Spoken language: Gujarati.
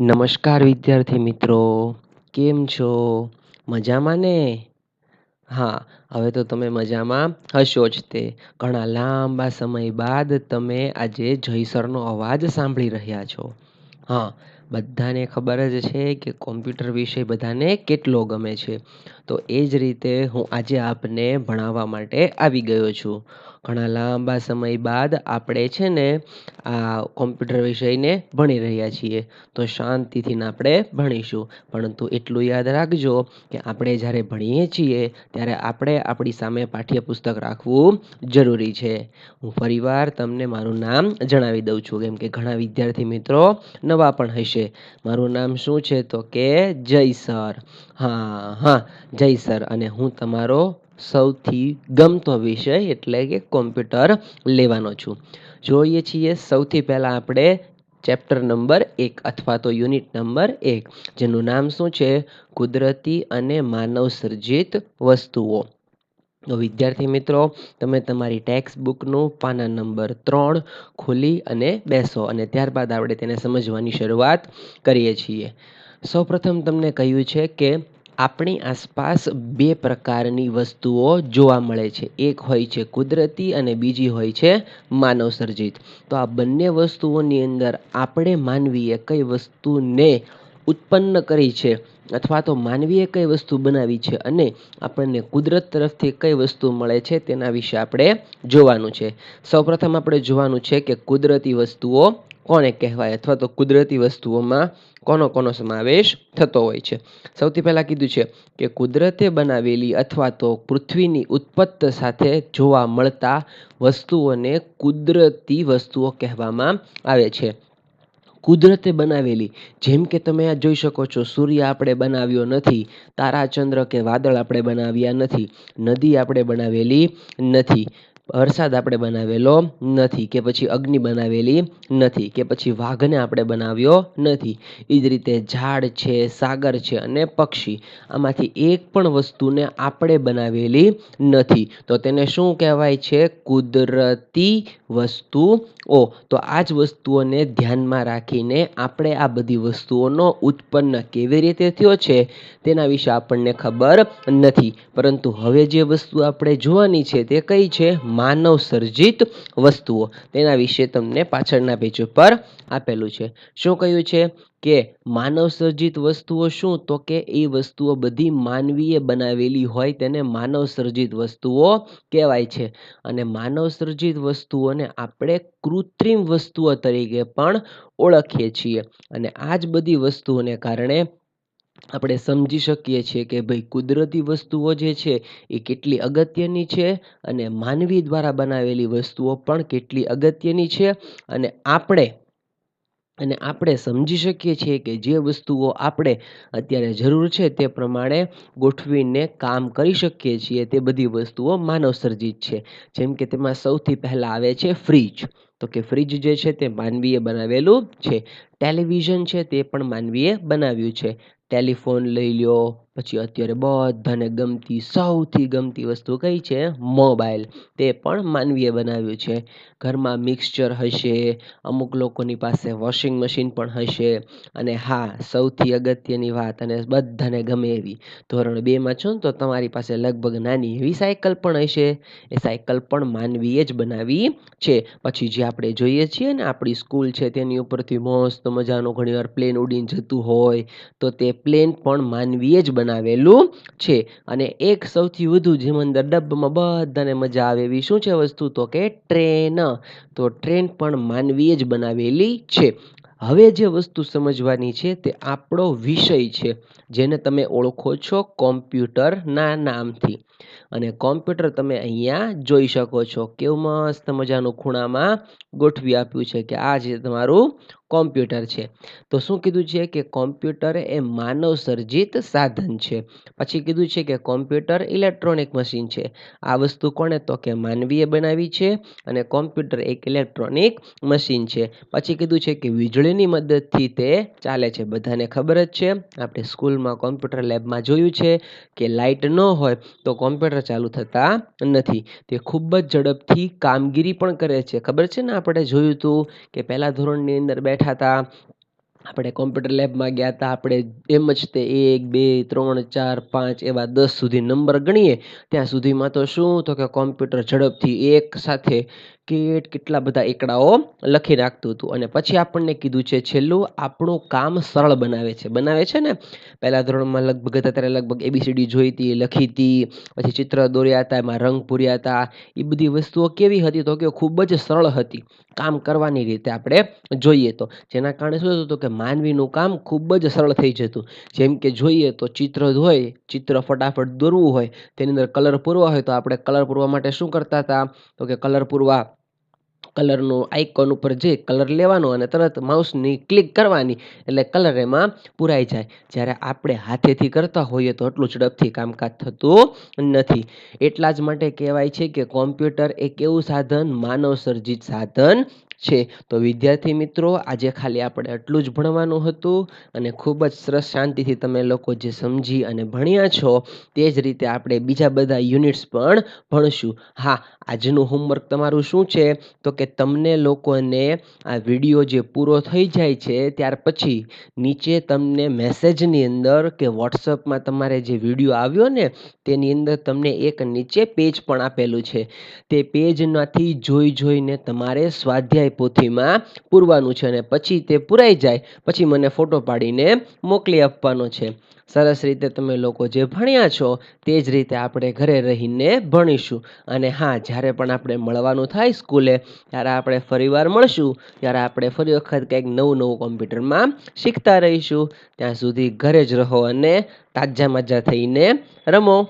નમસ્કાર વિદ્યાર્થી મિત્રો, કેમ છો? મજામાં ને? હા, હવે તો તમે મજામાં હશો જ તે. ઘણા લાંબા સમય બાદ તમે આજે જયસરનો અવાજ સાંભળી રહ્યા છો. હા, બધાને ખબર જ છે કે કોમ્પ્યુટર વિષય બધાને કેટલો ગમે છે. તો એ જ રીતે હું આજે આપને ભણાવવા માટે આવી ગયો છું. ઘણા લાંબા સમય બાદ આપણે છે ને આ કોમ્પ્યુટર વિષયને ભણી રહ્યા છીએ. તો શાંતિથી આપણે ભણીશું. પરંતુ એટલું યાદ રાખજો કે આપણે જ્યારે ભણીએ છીએ, ત્યારે આપણે આપણી સામે પાઠ્યપુસ્તક રાખવું જરૂરી છે. હું ફરીવાર તમને મારું નામ જણાવી દઉં છું. કેમ કે ઘણા વિદ્યાર્થી મિત્રો નવા પણ હશે. મારું નામ શું છે તો કે જય સર હા હા જય સર અને હું તમારો સૌથી ગમતો વિષય એટલે કે કોમ્પ્યુટર લેવાનો છું. જોઈએ છીએ સૌથી પહેલાં આપણે ચેપ્ટર નંબર એક અથવા તો યુનિટ નંબર એક, જેનું નામ શું છે? કુદરતી અને માનવ સર્જિત વસ્તુઓ. તો વિદ્યાર્થી મિત્રો, તમે તમારી ટેક્સ્ટ બુકનું પાના નંબર ત્રણ ખોલી અને બેસો અને ત્યારબાદ આપણે તેને સમજવાની શરૂઆત કરીએ છીએ. સૌપ્રથમ તમને કહ્યું છે કે આપણી આસપાસ બે પ્રકારની વસ્તુઓ જોવા મળે છે. એક હોય છે કુદરતી અને બીજી હોય છે માનવ સર્જિત તો આ બંને વસ્તુઓની અંદર આપણે માનવીએ કઈ વસ્તુને ઉત્પન્ન કરી છે અથવા તો માનવીએ કઈ વસ્તુ બનાવી છે અને આપણને કુદરત તરફથી કઈ વસ્તુ મળે છે તેના વિશે આપણે જોવાનું છે. સૌપ્રથમ આપણે જોવાનું છે કે કુદરતી વસ્તુઓ કોને કહેવાય અથવા તો કુદરતી વસ્તુઓમાં કોનો કોનો સમાવેશ થતો હોય છે? સૌથી પહેલાં કીધું છે કે કુદરતે બનાવેલી અથવા તો પૃથ્વીની ઉત્પત્ત સાથે જોવા મળતા વસ્તુઓને કુદરતી વસ્તુઓ કહેવામાં આવે છે. કુદરતે બનાવેલી, જેમ કે તમે આ જોઈ શકો છો, સૂર્ય આપણે બનાવ્યો નથી તારા ચંદ્ર કે વાદળ આપણે બનાવ્યા નથી, નદી આપણે બનાવેલી નથી. વરસાદ આપણે બનાવેલો નથી કે પછી અગ્નિ બનાવેલી નથી કે પછી વાઘને આપણે બનાવ્યો નથી. એ જ રીતે ઝાડ છે, સાગર છે અને પક્ષી. આમાંથી એક પણ વસ્તુને આપણે બનાવેલી નથી. તો તેને શું કહેવાય છે? કુદરતી વસ્તુઓ. તો આ જ વસ્તુઓને ધ્યાનમાં રાખીને આપણે આ બધી વસ્તુઓનો ઉત્પન્ન કેવી રીતે થયો છે તેના વિશે આપણને ખબર નથી. પરંતુ હવે જે વસ્તુ આપણે જોવાની છે તે કઈ છે? માનવ સર્જિત વસ્તુઓ. તેના વિશે તમને પાછળના પેજ ઉપર આપેલું છે. શું કહ્યું છે કે માનવ સર્જિત વસ્તુઓ શું? તો કે એ વસ્તુઓ બધી માનવીએ બનાવેલી હોય તેને માનવ સર્જિત વસ્તુઓ કહેવાય છે. અને માનવ સર્જિત વસ્તુઓને આપણે કૃત્રિમ વસ્તુઓ તરીકે પણ ઓળખીએ છીએ. અને આ જ બધી વસ્તુઓને કારણે આપણે સમજી શકીએ છીએ કે ભાઈ કુદરતી વસ્તુઓ જે છે, એ કેટલી અગત્યની છે અને માનવી દ્વારા બનાવેલી વસ્તુઓ પણ કેટલી અગત્યની છે અને આપણે અને આપણે સમજી શકીએ છીએ કે જે વસ્તુઓ આપણે અત્યારે જરૂર છે તે પ્રમાણે ગોઠવીને કામ કરી શકીએ છીએ તે બધી વસ્તુઓ માનવ સર્જિત છે. જેમ કે તેમાં સૌથી પહેલાં આવે છે ફ્રીજ. તો કે ફ્રીજ જે છે તે માનવીએ બનાવેલું છે. ટેલિવિઝન છે તે પણ માનવીએ બનાવ્યું છે. ટેલિફોન લઈ લ્યો. પછી અત્યારે બધાને ગમતી, સૌથી ગમતી વસ્તુ કઈ છે? મોબાઈલ. તે પણ માનવીએ બનાવ્યું છે. ઘરમાં મિક્સચર હશે, અમુક લોકોની પાસે વોશિંગ મશીન પણ હશે. અને હા, સૌથી અગત્યની વાત અને બધાને ગમે એવી ધોરણ બેમાં છો ને, તો તમારી પાસે લગભગ નાની એવી સાયકલ પણ હશે. એ સાયકલ પણ માનવીએ જ બનાવી છે. પછી જે આપણે જોઈએ છીએ ને, આપણી સ્કૂલ છે, તેની ઉપરથી મસ્ત મજાનો ઘણીવાર પ્લેન ઉડીને જતું હોય, તો તે પ્લેન પણ માનવીએ જ બનાવેલું છે. અને એક સૌથી વધુ જેમ અંદર ડબ્બામાં બધાને મજા આવે એવી શું છે વસ્તુ? તો કે ટ્રેન. તો ટ્રેન પણ માનવીએ જ બનાવેલી છે. હવે જે વસ્તુ સમજવાની છે તે આપણો વિષય છે, જેને તમે ઓળખો છો કોમ્પ્યુટરના નામથી. અને કોમ્પ્યુટર તમે અહીંયા જોઈ શકો છો. કેવું મસ્ત મજાનું ખૂણામાં ગોઠવી આપ્યું છે કે આ જે તમારું કોમ્પ્યુટર છે. તો શું કીધું છે કે કોમ્પ્યુટર એ માનવ સર્જિત સાધન છે. પછી કીધું છે કે કોમ્પ્યુટર ઇલેક્ટ્રોનિક મશીન છે. આ વસ્તુ કોણે તો કે માનવીએ બનાવી છે અને કોમ્પ્યુટર એક ઇલેક્ટ્રોનિક મશીન છે. પછી કીધું છે કે વીજળીની મદદથી તે ચાલે છે. બધાને ખબર જ છે. આપણે સ્કૂલમાં કોમ્પ્યુટર લેબમાં જોયું છે કે લાઇટ ન હોય તો કોમ્પ્યુટર ચાલુ થતા નથી. તે ખૂબ જ ઝડપથી કામગીરી પણ કરે છે. ખબર છે ને આપણે જોયું હતું કે પહેલાં ધોરણની અંદર બેઠા હતા. આપણે કોમ્પ્યુટર લેબમાં ગયા હતા. આપણે એમ જ તે એક, બે, ત્રણ, ચાર, પાંચ એવા દસ સુધી નંબર ગણીએ. ત્યાં સુધીમાં તો શું? તો કે કોમ્પ્યુટર ઝડપથી એક સાથે કેટ, કેટલા બધા એકડાઓ લખી નાખતું હતું. અને પછી આપણને કીધું છે, છેલ્લું આપણું કામ સરળ બનાવે છે. બનાવે છે ને? પહેલાં ધોરણમાં લગભગ હતા, ત્યારે લગભગ એબીસીડી જોઈ હતી, લખી હતી, પછી ચિત્ર દોર્યા હતા, એમાં રંગ પૂર્યા હતા. એ બધી વસ્તુઓ કેવી હતી તો કે ખૂબ જ સરળ હતી. કામ કરવાની રીતે આપણે જોઈએ તો. જેના કારણે શું થતું હતું કે માનવીનું કામ ખૂબ જ સરળ થઈ જતું. જેમ કે જોઈએ તો ચિત્ર હોય ચિત્ર ફટાફટ દોરવું હોય, તેની અંદર કલર પૂરવા હોય તો આપણે કલર પૂરવા માટે શું કરતા હતા? તો કે કલર પૂરવા કલરનું આઇકોન ઉપર જઈ કલર લેવાનો અને તરત માઉસની ક્લિક કરવાની, એટલે કલર એમાં પૂરાઈ જાય. જ્યારે આપણે હાથેથી કરતા હોઈએ તો એટલું ઝડપથી કામકાજ થતું નથી. એટલા જ માટે કહેવાય છે કે કોમ્પ્યુટર એક એવું સાધન, માનવ સર્જિત સાધન છે. તો વિદ્યાર્થી મિત્રો, આજે ખાલી આપણે એટલું જ ભણવાનું હતું અને ખૂબ જ સરસ શાંતિથી તમે લોકો જે સમજી અને ભણ્યા છો, તે જ રીતે આપણે બીજા બધા યુનિટ્સ પણ ભણશું. હા, આજનું હોમવર્ક તમારું શું છે? તો કે તમને લોકોને આ વીડિયો જે પૂરો થઈ જાય છે, ત્યાર પછી નીચે તમને મેસેજની અંદર કે વોટ્સઅપમાં તમારે જે વીડિયો આવ્યો ને, તેની અંદર તમને એક નીચે પેજ પણ આપેલું છે. તે પેજમાંથી જોઈ જોઈને તમારે સ્વાધ્યાય પોથીમાં પૂરવાનું છે અને પછી તે પૂરાઈ જાય. પછી મને ફોટો પાડીને મોકલી આપવાનો છે. સરસ રીતે તમે લોકો જે ભણ્યા છો તે જ રીતે આપણે ઘરે રહીને ભણીશું. અને હા, જ્યારે પણ આપણે મળવાનું થાય સ્કૂલે, ત્યારે આપણે ફરીવાર મળશું. ત્યારે આપણે ફરી વખત કંઈક નવું નવું કોમ્પ્યુટરમાં શીખતા રહીશું. ત્યાં સુધી ઘરે જ રહો અને તાજા માજા થઈને રમો.